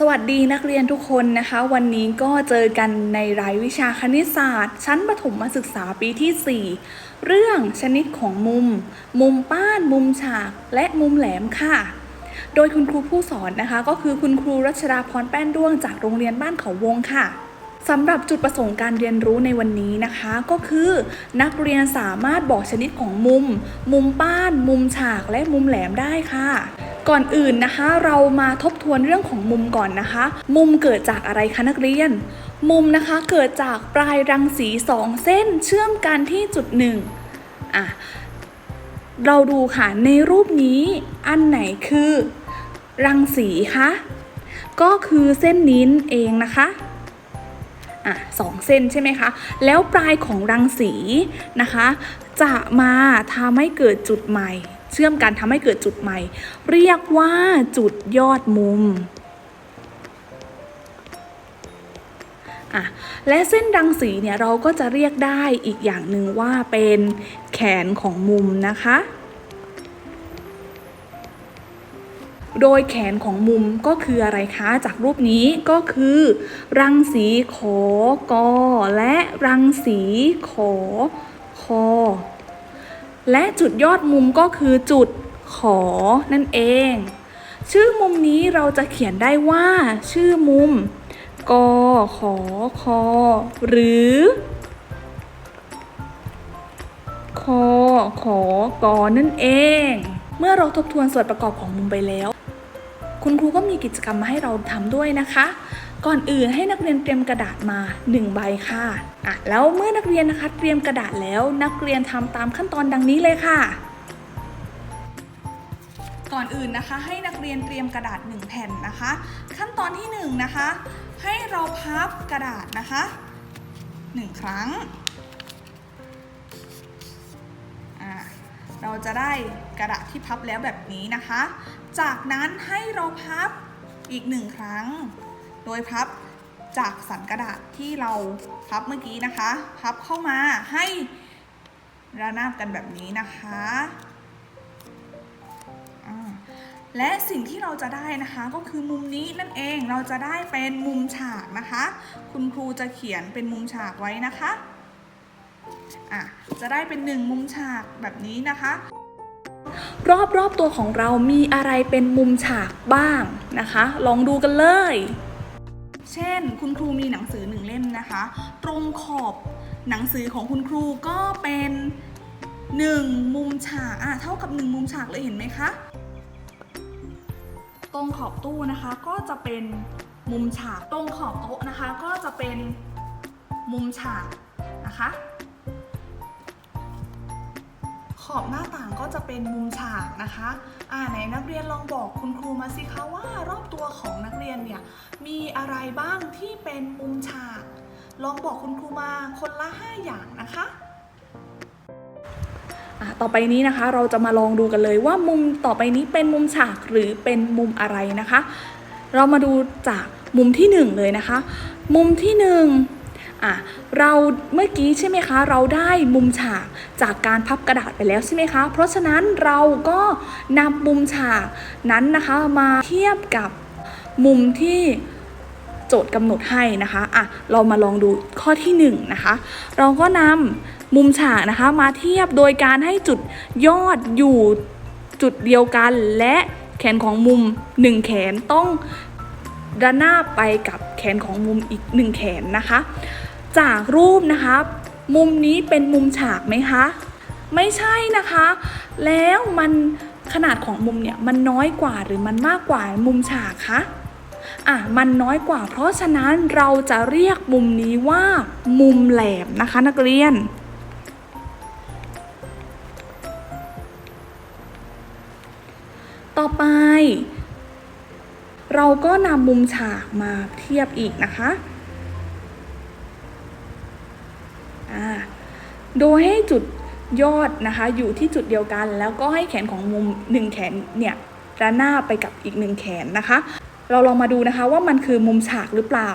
สวัสดีนักเรียนทุกคนนะคะ วันนี้ก็เจอกันในรายวิชาคณิตศาสตร์ ชั้นประถมศึกษาปีที่ 4 เรื่องชนิดของมุม มุมป้าน มุมฉาก และมุมแหลมค่ะ โดยคุณครูผู้สอนนะคะ ก็คือคุณครูรัชดาพรแป้นด้วงจากโรงเรียนบ้านเขาวงค่ะสำหรับจุดประสงค์การเรียนรู้ในวันนี้นะคะ ก็คือนักเรียนสามารถบอกชนิดของมุม มุมป้าน มุมฉากและมุมแหลมได้ค่ะ ก่อนอื่นนะคะ เรามาทบทวนเรื่องของมุมก่อนนะคะ มุมเกิดจากอะไรคะนักเรียน มุมนะคะเกิดจากปลายรังสีสองเส้นเชื่อมกันที่จุดหนึ่งอะเราดูค่ะในรูปนี้อันไหนคือ รังสีคะก็คือเส้นนี้เองนะคะอะสองเส้นใช่ไหมคะ แล้วปลายของรังสีนะคะ จะมาทำให้เกิดจุดใหม่ เชื่อมกันทำให้เกิดจุดใหม่ เรียกว่าจุดยอดมุมอะและเส้นรังสีเนี่ยเราก็จะเรียกได้อีกอย่างหนึ่งว่าเป็นแขนของมุมนะคะ โดยแขนของมุมก็คืออะไรคะจากรูปนี้ก็คือ รังสีขอกอและรังสีขอคอ และจุดยอดมุมก็คือจุดขอนั่นเอง ชื่อมุมนี้เราจะเขียนได้ว่า ชื่อมุมกอขอคอหรือคอขอกอนั่นเอง เมื่อเราทบทวนส่วนประกอบของมุมไปแล้ว คุณครูก็มีกิจกรรมมาให้เราทำด้วยนะคะ ก่อนอื่นให้นักเรียนเตรียมกระดาษมา 1 ใบค่ะอะแล้วเมื่อนักเรียนนะคะเตรียมกระดาษแล้วนักเรียนทำตามขั้นตอนดังนี้เลยค่ะ ก่อนอื่นนะคะ ให้นักเรียนเตรียมกระดาษ 1 แผ่นนะคะ ขั้นตอนที่1นะคะ ให้เราพับกระดาษนะคะ 1 ครั้งเราจะได้กระดาษที่พับแล้วแบบนี้นะคะ จากนั้นให้เราพับอีกหนึ่งครั้ง โดยพับจากสันกระดาษที่เราพับเมื่อกี้นะคะ พับเข้ามาให้ระนาบกันแบบนี้นะคะและสิ่งที่เราจะได้นะคะก็คือมุมนี้นั่นเองเราจะได้เป็นมุมฉากนะคะ คุณครูจะเขียนเป็นมุมฉากไว้นะคะอะจะได้เป็นหนึ่งมุมฉากแบบนี้นะคะ รอบรอบตัวของเรามีอะไรเป็นมุมฉากบ้างนะคะ ลองดูกันเลย เช่น คุณครูมีหนังสือหนึ่งเล่มนะคะ ตรงขอบหนังสือของคุณครูก็เป็นหนึ่งมุมฉากอะเท่ากับหนึ่งมุมฉากเลยเห็นไหมคะ ตรงขอบตู้นะคะก็จะเป็นมุมฉาก ตรงขอบโต๊ะนะคะ ก็จะเป็นมุมฉากนะคะ ขอบหน้าต่างก็จะเป็นมุมฉากนะคะอ่าไหนนักเรียนลองบอกคุณครูมาสิคะว่ารอบตัวของนักเรียนเนี่ยมีอะไรบ้างที่เป็นมุมฉาก ลองบอกคุณครูมาคนละ 5 อย่างนะคะอะต่อไปนี้นะคะเราจะมาลองดูกันเลยว่ามุมต่อไปนี้เป็นมุมฉากหรือเป็นมุมอะไรนะคะ เรามาดูจากมุมที่หนึ่งเลยนะคะ มุมที่หนึ่ง อะเราเมื่อกี้ใช่ไหมคะ เราได้มุมฉากจากการพับกระดาษไปแล้วใช่ไหมคะ เพราะฉะนั้นเราก็นำมุมฉากนั้นนะคะมาเทียบกับมุมที่โจทย์กำหนดให้นะคะอะเรามาลองดูข้อที่หนึ่งนะคะ เราก็นำมุมฉากนะคะมาเทียบโดยการให้จุดยอดอยู่จุดเดียวกัน และแขนของมุมหนึ่งแขนต้องระนาบไปกับแขนของมุมอีกหนึ่งแขนนะคะ จากรูปนะคะ มุมนี้เป็นมุมฉากไหมคะ ไม่ใช่นะคะ แล้วมันขนาดของมุมเนี่ยมันน้อยกว่าหรือมันมากกว่ามุมฉากคะอะมันน้อยกว่า เพราะฉะนั้นเราจะเรียกมุมนี้ว่า มุมแหลมนะคะนักเรียน ต่อไป เราก็นำมุมฉากมาเทียบอีกนะคะ อ่า โดยให้จุดยอดนะคะอยู่ที่จุดเดียวกัน แล้วก็ให้แขนของมุมหนึ่งแขนเนี่ยระนาบไปกับอีกหนึ่งแขนนะคะ เราลองมาดูนะคะว่ามันคือมุมฉากหรือเปล่า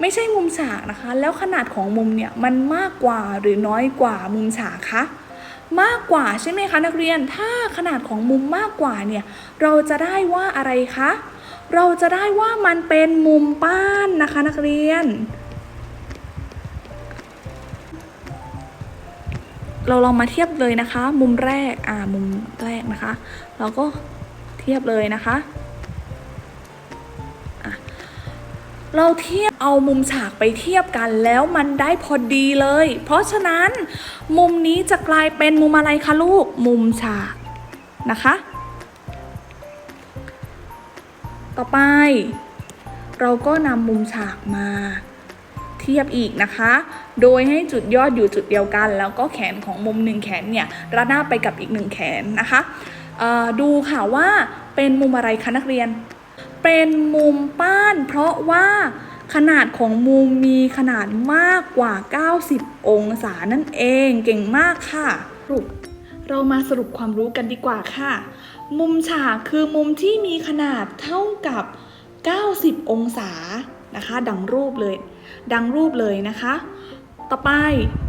ไม่ใช่มุมฉากนะคะ แล้วขนาดของมุมเนี่ยมันมากกว่าหรือน้อยกว่ามุมฉากคะมากกว่าใช่ไหมคะนักเรียนถ้าขนาดของมุมมากกว่าเนี่ยเราจะได้ว่าอะไรคะเราจะได้ว่ามันเป็นมุมป้านนะคะนักเรียน เราลองมาเทียบเลยนะคะ มุมแรกอ่ามุมแรกนะคะ เราก็เทียบเลยนะคะอะเราเทียบเอามุมฉากไปเทียบกันแล้วมันได้พอดีเลย เพราะฉะนั้น มุมนี้จะกลายเป็นมุมอะไรคะลูก มุมฉากนะคะ ต่อไป เราก็นำมุมฉากมา ทียบอีกนะคะ โดยให้จุดยอดอยู่จุดเดียวกัน แล้วก็แขนของมุมหนึ่งแขนเนี่ยระนาบไปกับอีกหนึ่งแขนนะคะดูค่ะว่าเป็นมุมอะไรคะนักเรียน เป็นมุมป้าน เพราะว่าขนาดของมุมมีขนาดมากกว่า 90 องศานั่นเองเก่งมากค่ะรุปเรามาสรุปความรู้กันดีกว่าค่ะ มุมฉากคือมุมที่มีขนาดเท่ากับ 90 องศานะคะ ดังรูปเลย ดังรูปเลยนะคะ ต่อไป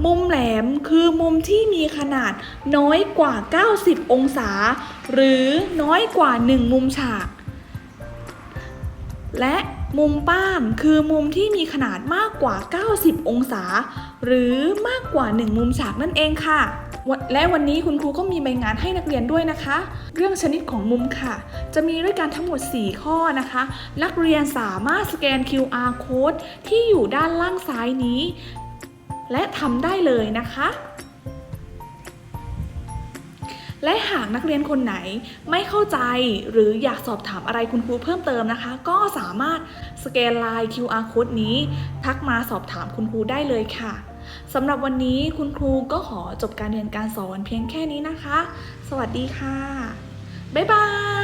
มุมแหลมคือมุมที่มีขนาดน้อยกว่า 90 องศา หรือน้อยกว่า 1 มุมฉาก และมุมป้านคือมุมที่มีขนาดมากกว่า 90 องศา หรือมากกว่า 1 มุมฉากนั่นเองค่ะวะ และวันนี้คุณครูก็มีใบงานให้นักเรียนด้วยนะคะ เรื่องชนิดของมุมค่ะ จะมีด้วยกันทั้งหมด 4 ข้อนะคะ นักเรียนสามารถสแกน QR code ที่อยู่ด้านล่างซ้ายนี้ และทำได้เลยนะคะและหากนักเรียนคนไหนไม่เข้าใจหรืออยากสอบถามอะไรคุณครูเพิ่มเติมนะคะ ก็สามารถสแกนไลน์ QR code นี้ ทักมาสอบถามคุณครูได้เลยค่ะ สำหรับวันนี้คุณครูก็ขอจบการเรียนการสอนเพียงแค่นี้นะคะ สวัสดีค่ะ บ๊ายบาย